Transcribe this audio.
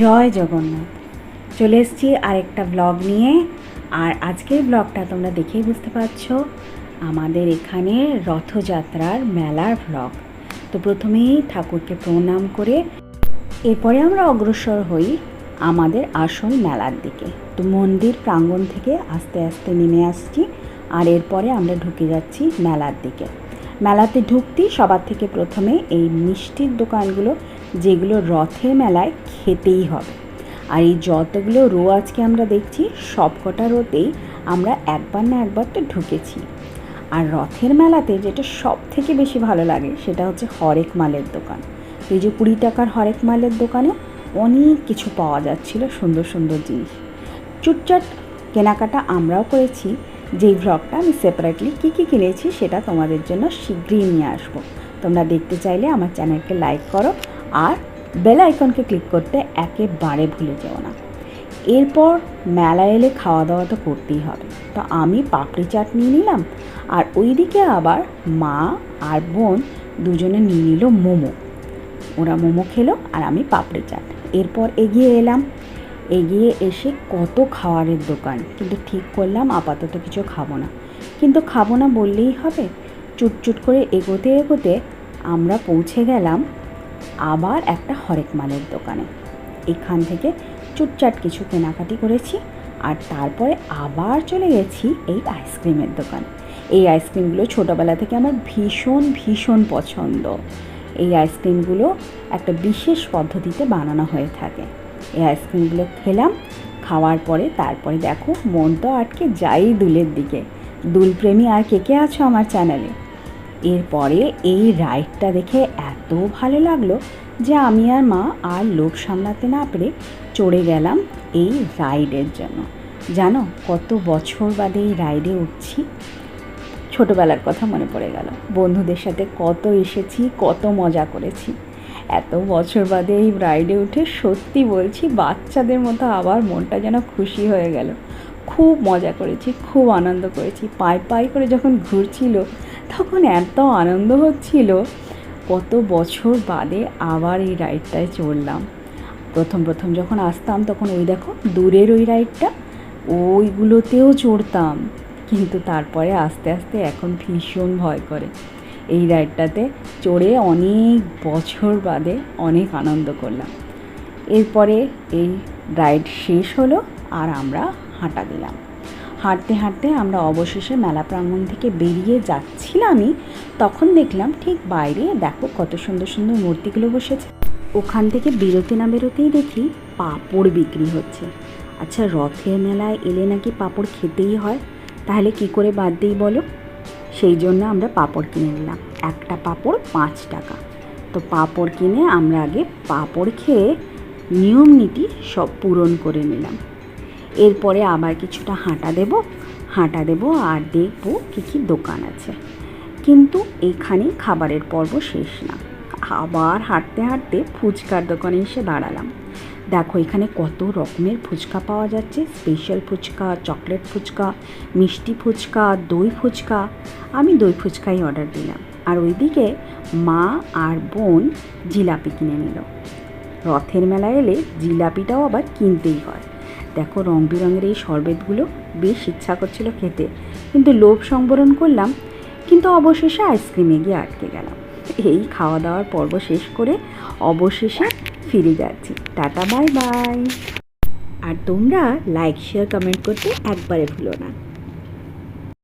জয় জগন্নাথ। চলে এসেছি আরেকটা ব্লগ নিয়ে। আর আজকের ব্লগটা তোমরা দেখেই বুঝতে পারছ, আমাদের এখানে রথযাত্রার মেলার ব্লগ তো প্রথমেই ঠাকুরকে প্রণাম করে এরপরে আমরা অগ্রসর হই আমাদের আসল মেলার দিকে। তো মন্দির প্রাঙ্গণ থেকে আস্তে আস্তে নেমে আসছি আর এরপরে আমরা ঢুকে যাচ্ছি মেলার দিকে। মেলাতে ঢুকতেই সবার থেকে প্রথমে এই মিষ্টির দোকানগুলো যেগুলো রথের মেলায় খেতেই হবে। আর এই যতগুলো রো আজকে আমরা দেখছি, সবকটা রোতেই আমরা একবার না একবার তো ঢুকেছি। আর রথের মেলাতে যেটা সব থেকে বেশি ভালো লাগে সেটা হচ্ছে হরেক মালের দোকান। এই যে কুড়ি টাকার হরেক মালের দোকানে অনেক কিছু পাওয়া যাচ্ছিল সুন্দর সুন্দর জিনিস। চুটচাট কেনাকাটা আমরাও করেছি, যেই ভ্লগটা আমি সেপারেটলি কী কী কিনেছি সেটা তোমাদের জন্য শীঘ্রই নিয়ে আসব। তোমরা দেখতে চাইলে আমার চ্যানেলকে লাইক করো আর বেল আইকনকে ক্লিক করতে একেবারে ভুলে যেও না। এরপর মেলা এলে খাওয়া দাওয়া তো করতেই হবে। তো আমি পাপড়ি চাট নিয়ে নিলাম আর ওইদিকে আবার মা আর বোন দুজনে নিয়ে নিল মোমো। ওরা মোমো খেলো আর আমি পাপড়ি চাট। এরপর এগিয়ে এলাম। এগিয়ে এসে কত খাওয়ারের দোকান। কিন্তু ঠিক করলাম, আপাতত কিছু খাব না। কিন্তু খাব না বললেই হবে। চুটচুট করে এগোতে এগোতে আমরা পৌঁছে গেলাম আবার একটা হরেক মালের দোকানে। এখান থেকে চুটচাট কিছু কেনাকাটি করেছি আর তারপরে আবার চলে গেছি এই আইসক্রিমের দোকান। এই আইসক্রিমগুলো ছোটোবেলা থেকে আমার ভীষণ ভীষণ পছন্দ। এই আইসক্রিমগুলো একটা বিশেষ পদ্ধতিতে বানানো হয়ে থাকে। এই আইসক্রিমগুলো খেলাম, খাওয়ার পরে তারপরে দেখো মন তো আটকে যাই দুলের দিকে। দুলপ্রেমী আর কে কে আছো আমার চ্যানেলে এরপরে এই রাইডটা দেখে এত ভালো লাগল যে আমি আর মা আর লোভ সামলাতে না পেরে চড়ে গেলাম এই রাইডের জন্য। জানো কত বছর বাদে এই রাইডে উঠছি? ছোটোবেলার কথা মনে পড়ে গেল। বন্ধুদের সাথে কত এসেছি, কত মজা করেছি। এত বছর বাদে এই রাইডে উঠে সত্যি বলছি বাচ্চাদের মতো আবার মনটা যেন খুশি হয়ে গেল। খুব মজা করেছি, খুব আনন্দ করেছি। পায়ে পায়ে করে যখন ঘুরছিল, তখন এত আনন্দ হচ্ছিল কত বছর বাদে আবার এই রাইডটায় চড়লাম। প্রথম প্রথম যখন আসতাম তখন ওই দেখো দূরের ওই রাইডটা ওইগুলোতেও চড়তাম। কিন্তু তারপরে আস্তে আস্তে এখন ভীষণ ভয় করে। এই রাইডটাতে চড়ে অনেক বছর বাদে অনেক আনন্দ করলাম। এরপরে এই রাইড শেষ হলো আর আমরা হাঁটা দিলাম। হাঁটতে হাঁটতে আমরা অবশেষে মেলা প্রাঙ্গণ থেকে বেরিয়ে যাচ্ছিলামই তখন দেখলাম ঠিক বাইরে দেখো কত সুন্দর সুন্দর মূর্তিগুলো বসেছে। ওখান থেকে বেরোতে না বেরোতেই দেখি পাঁপড় বিক্রি হচ্ছে। আচ্ছা রথের মেলায় এলে নাকি পাঁপড় খেতেই হয়? তাহলে কি করে বাদ দিই বলো? সেই জন্য আমরা পাঁপড় কিনে নিলাম। একটা পাঁপড় পাঁচ টাকা। তো পাঁপড় কিনে আমরা আগে পাঁপড় খেয়ে নিয়ম নীতি সব পূরণ করে নিলাম। এরপরে আবার কিছুটা হাঁটা দেব। হাঁটা দেব আর দেখব কী কী দোকান আছে। কিন্তু এখানে খাবারের পর্ব শেষ না। আবার হাঁটতে হাঁটতে ফুচকার দোকানে এসে দাঁড়ালাম। দেখো, এখানে কত রকমের ফুচকা পাওয়া যাচ্ছে। স্পেশাল ফুচকা, চকলেট ফুচকা, মিষ্টি ফুচকা, দই ফুচকা। আমি দই ফুচকাই অর্ডার দিলাম। আর ওইদিকে মা আর বোন জিলাপি কিনে নিল। রথের মেলায় এলে জিলাপিটাও আবার কিনতেই হয়। দেখো রং বেরঙের এই শরবতগুলো বেশ ইচ্ছা করছিল খেতে। কিন্তু লোভ সংবরণ করলাম, কিন্তু অবশেষে আইসক্রিমে গিয়ে আটকে গেলাম। এই খাওয়া দাওয়ার পর্ব শেষ করে অবশেষে ফিরে যাচ্ছি। Tata, bye bye. আর তোমরা লাইক শেয়ার কমেন্ট করতে একবারে ভুলো না।